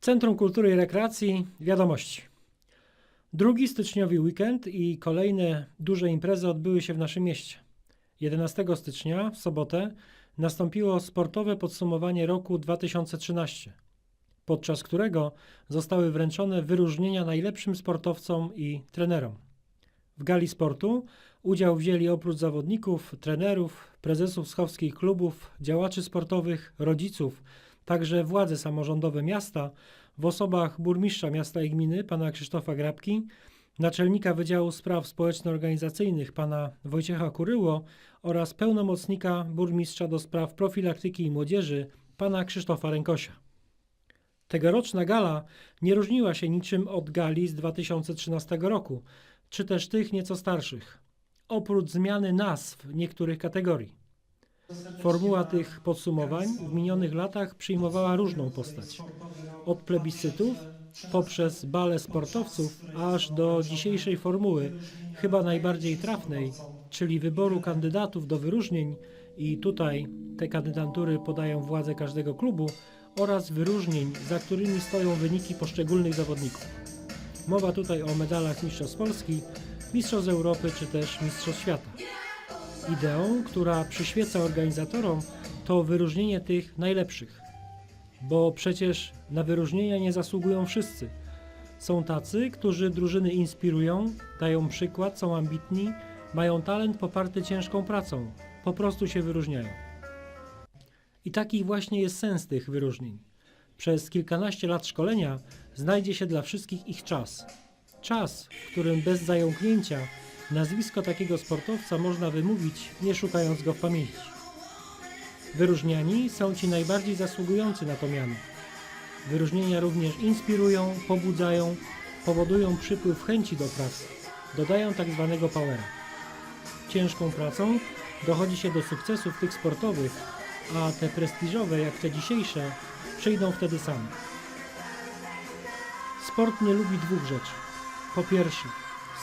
Centrum Kultury i Rekreacji Wiadomości. Drugi styczniowy weekend i kolejne duże imprezy odbyły się w naszym mieście. 11 stycznia, w sobotę, nastąpiło sportowe podsumowanie roku 2013, podczas którego zostały wręczone wyróżnienia najlepszym sportowcom i trenerom. W gali sportu. Udział wzięli oprócz zawodników, trenerów, prezesów schowskich klubów, działaczy sportowych, rodziców, także władze samorządowe miasta. W osobach burmistrza miasta i gminy pana Krzysztofa Grabki, naczelnika Wydziału Spraw Społeczno-Organizacyjnych pana Wojciecha Kuryło oraz pełnomocnika burmistrza do spraw profilaktyki i młodzieży pana Krzysztofa Rękosia. Tegoroczna gala nie różniła się niczym od gali z 2013 roku, czy też tych nieco starszych, oprócz zmiany nazw niektórych kategorii. Formuła tych podsumowań w minionych latach przyjmowała różną postać. Od plebiscytów poprzez bale sportowców, aż do dzisiejszej formuły, chyba najbardziej trafnej, czyli wyboru kandydatów do wyróżnień i tutaj te kandydatury podają władze każdego klubu oraz wyróżnień, za którymi stoją wyniki poszczególnych zawodników. Mowa tutaj o medalach Mistrzostw Polski, Mistrzostw Europy czy też Mistrzostw Świata. Ideą, która przyświeca organizatorom, to wyróżnienie tych najlepszych. Bo przecież na wyróżnienia nie zasługują wszyscy. Są tacy, którzy drużyny inspirują, dają przykład, są ambitni, mają talent poparty ciężką pracą, po prostu się wyróżniają. I taki właśnie jest sens tych wyróżnień. Przez kilkanaście lat szkolenia znajdzie się dla wszystkich ich czas. Czas, w którym bez zająknięcia nazwisko takiego sportowca można wymówić, nie szukając go w pamięci. Wyróżniani są ci najbardziej zasługujący na to miano. Wyróżnienia również inspirują, pobudzają, powodują przypływ chęci do pracy, dodają tak zwanego powera. Ciężką pracą dochodzi się do sukcesów tych sportowych, a te prestiżowe, jak te dzisiejsze, przyjdą wtedy same. Sport nie lubi dwóch rzeczy. Po pierwsze,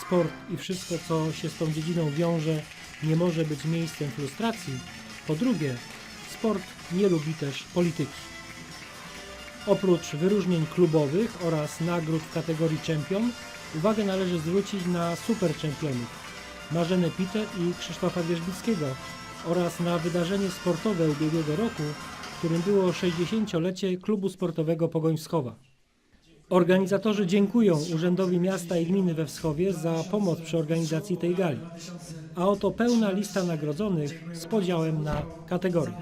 sport i wszystko, co się z tą dziedziną wiąże, nie może być miejscem frustracji. Po drugie, sport nie lubi też polityki. Oprócz wyróżnień klubowych oraz nagród w kategorii czempion, uwagę należy zwrócić na superczempionów Marzenę Pite i Krzysztofa Wierzbickiego oraz na wydarzenie sportowe ubiegłego roku, którym było 60-lecie klubu sportowego Pogoń Wschowa. Organizatorzy dziękują Urzędowi Miasta i Gminy we Wschowie za pomoc przy organizacji tej gali. A oto pełna lista nagrodzonych z podziałem na kategorie.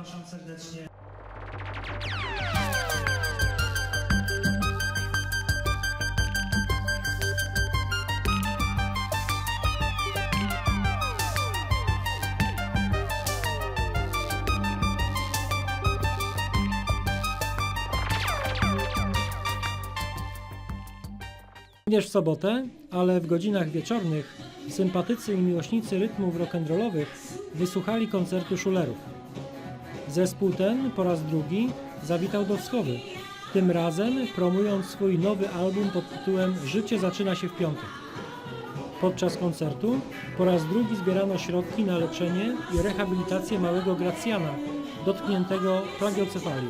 Również w sobotę, ale w godzinach wieczornych sympatycy i miłośnicy rytmów rock'n'rollowych wysłuchali koncertu Schulerów. Zespół ten po raz drugi zawitał do Wschowy, tym razem promując swój nowy album pod tytułem Życie zaczyna się w piątek. Podczas koncertu po raz drugi zbierano środki na leczenie i rehabilitację małego Gracjana, dotkniętego plagiocefalią.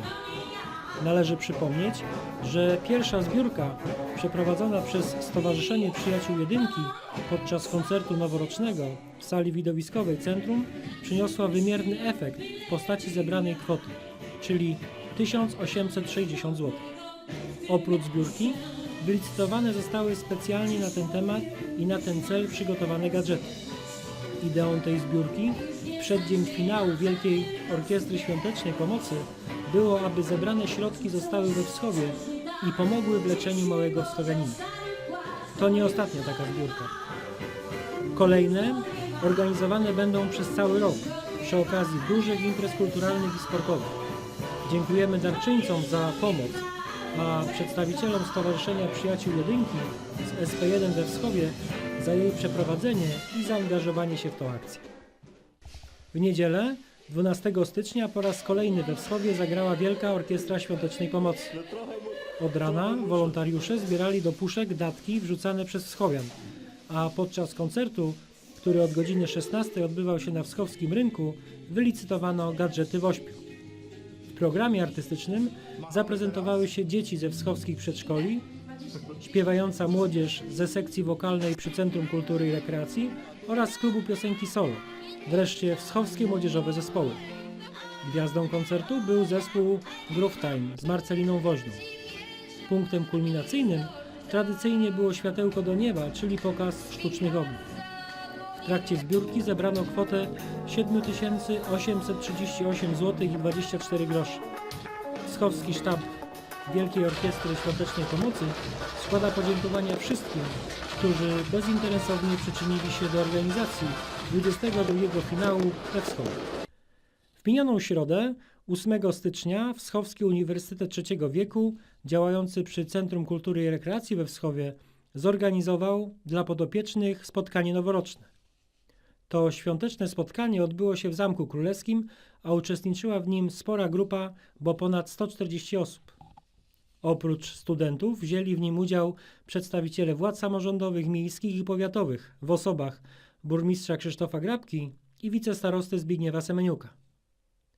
Należy przypomnieć, że pierwsza zbiórka przeprowadzona przez Stowarzyszenie Przyjaciół Jedynki podczas koncertu noworocznego w sali widowiskowej centrum przyniosła wymierny efekt w postaci zebranej kwoty, czyli 1860 zł. Oprócz zbiórki wylicytowane zostały specjalnie na ten temat i na ten cel przygotowane gadżety. Ideą tej zbiórki w przeddzień finału Wielkiej Orkiestry Świątecznej Pomocy było, aby zebrane środki zostały we Wschowie i pomogły w leczeniu małego wschowianina. To nie ostatnia taka zbiórka. Kolejne organizowane będą przez cały rok przy okazji dużych imprez kulturalnych i sportowych. Dziękujemy darczyńcom za pomoc, a przedstawicielom Stowarzyszenia Przyjaciół Jedynki z SP1 we Wschowie za jej przeprowadzenie i zaangażowanie się w tą akcję. W niedzielę 12 stycznia po raz kolejny we Wschowie zagrała Wielka Orkiestra Świątecznej Pomocy. Od rana wolontariusze zbierali do puszek datki wrzucane przez wschowian, a podczas koncertu który od godziny 16 odbywał się na Wschowskim Rynku, wylicytowano gadżety w ośpiu. W programie artystycznym zaprezentowały się dzieci ze wschowskich przedszkoli, śpiewająca młodzież ze sekcji wokalnej przy Centrum Kultury i Rekreacji oraz z klubu piosenki solo, wreszcie wschowskie młodzieżowe zespoły. Gwiazdą koncertu był zespół Groove Time z Marceliną Woźną. Punktem kulminacyjnym tradycyjnie było światełko do nieba, czyli pokaz sztucznych ogniw. W trakcie zbiórki zebrano kwotę 7838 zł i 24 groszy. Schowski sztab Wielkiej Orkiestry Świątecznej Pomocy składa podziękowania wszystkim, którzy bezinteresownie przyczynili się do organizacji 22 finału we Wschodzie. W minioną środę, 8 stycznia, Wschowski Uniwersytet Trzeciego Wieku, działający przy Centrum Kultury i Rekreacji we Wschowie, zorganizował dla podopiecznych spotkanie noworoczne. To świąteczne spotkanie odbyło się w Zamku Królewskim, a uczestniczyła w nim spora grupa, bo ponad 140 osób. Oprócz studentów wzięli w nim udział przedstawiciele władz samorządowych, miejskich i powiatowych w osobach burmistrza Krzysztofa Grabki i wicestarosty Zbigniewa Semeniuka.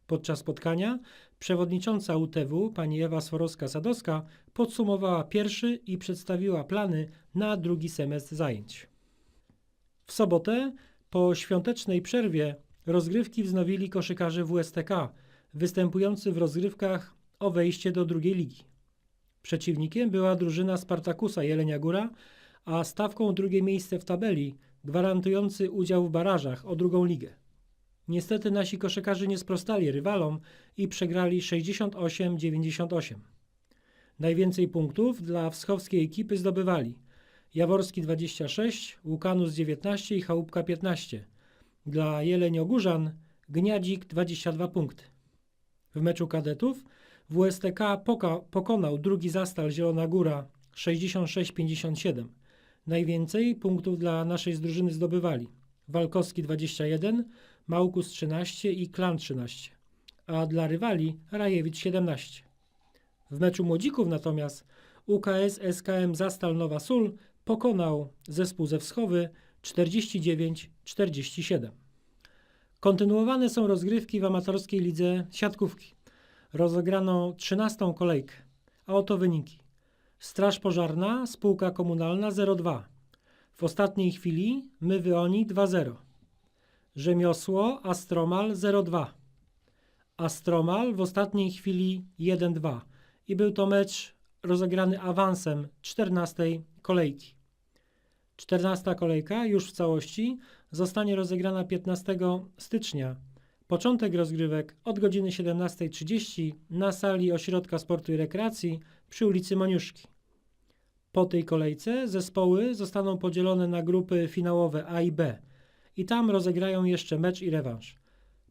Podczas spotkania przewodnicząca UTW pani Ewa Sworowska-Sadowska podsumowała pierwszy i przedstawiła plany na drugi semestr zajęć. W sobotę po świątecznej przerwie rozgrywki wznowili koszykarze WSTK, występujący w rozgrywkach o wejście do drugiej ligi. Przeciwnikiem była drużyna Spartakusa Jelenia Góra, a stawką drugie miejsce w tabeli, gwarantujący udział w barażach o drugą ligę. Niestety nasi koszykarze nie sprostali rywalom i przegrali 68-98. Najwięcej punktów dla wschowskiej ekipy zdobywali Jaworski 26, Łukanus 19 i Chałupka 15. Dla Jeleniogórzan Gniadzik 22 punkty. W meczu kadetów WSTK poka- pokonał drugi zastal Zielona Góra 66-57. Najwięcej punktów dla naszej drużyny zdobywali Walkowski 21, Małkus 13 i Klan 13, a dla rywali Rajewicz 17. W meczu młodzików natomiast UKS SKM Zastal Nowa Sól pokonał zespół ze Wschowy 49-47. Kontynuowane są rozgrywki w amatorskiej lidze siatkówki. Rozegrano 13 kolejkę, a oto wyniki. Straż Pożarna, spółka komunalna 02. W ostatniej chwili my oni 2-0. Rzemiosło Astromal 02. Astromal w ostatniej chwili 1-2 i był to mecz rozegrany awansem 14 kolejki. 14 kolejka już w całości zostanie rozegrana 15 stycznia. Początek rozgrywek od godziny 17.30 na sali Ośrodka Sportu i Rekreacji przy ulicy Moniuszki. Po tej kolejce zespoły zostaną podzielone na grupy finałowe A i B i tam rozegrają jeszcze mecz i rewanż.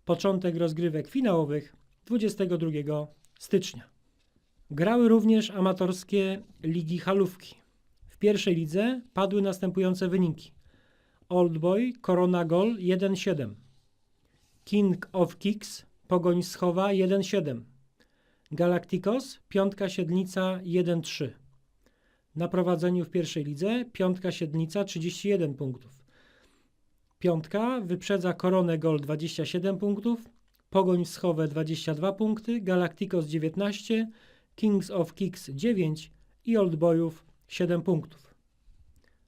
Początek rozgrywek finałowych 22 stycznia. Grały również amatorskie ligi halówki. W pierwszej lidze padły następujące wyniki. Old Boy Corona Gol 1-7. King of Kicks Pogoń Schowa 1-7. Galacticos Piątka Siedlnica 1-3. Na prowadzeniu w pierwszej lidze Piątka Siedlnica 31 punktów. Piątka wyprzedza Koronę Gol 27 punktów, Pogoń Schowe 22 punkty, Galacticos 19, Kings of Kicks 9 i Old Boyów 7 punktów.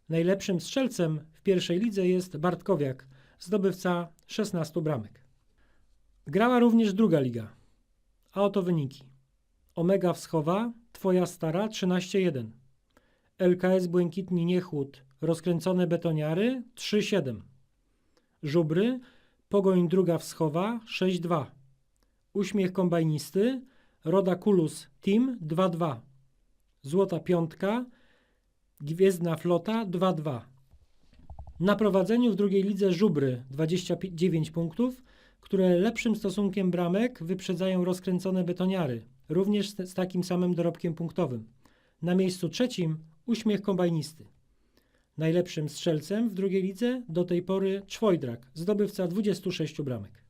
Najlepszym strzelcem w pierwszej lidze jest Bartkowiak, zdobywca 16 bramek. Grała również druga liga. A oto wyniki. Omega Wschowa, Twoja Stara 13-1. LKS Błękitni Niechłód, rozkręcone betoniary 3-7. Żubry, Pogoń Druga Wschowa 6-2. Uśmiech Kombajnisty, Roda Kulus Team 2-2. Złota Piątka, Gwiezdna Flota 2-2. Na prowadzeniu w drugiej lidze Żubry 29 punktów, które lepszym stosunkiem bramek wyprzedzają rozkręcone betoniary, również z takim samym dorobkiem punktowym. Na miejscu trzecim uśmiech kombajnisty. Najlepszym strzelcem w drugiej lidze do tej pory Czwojdrak, zdobywca 26 bramek.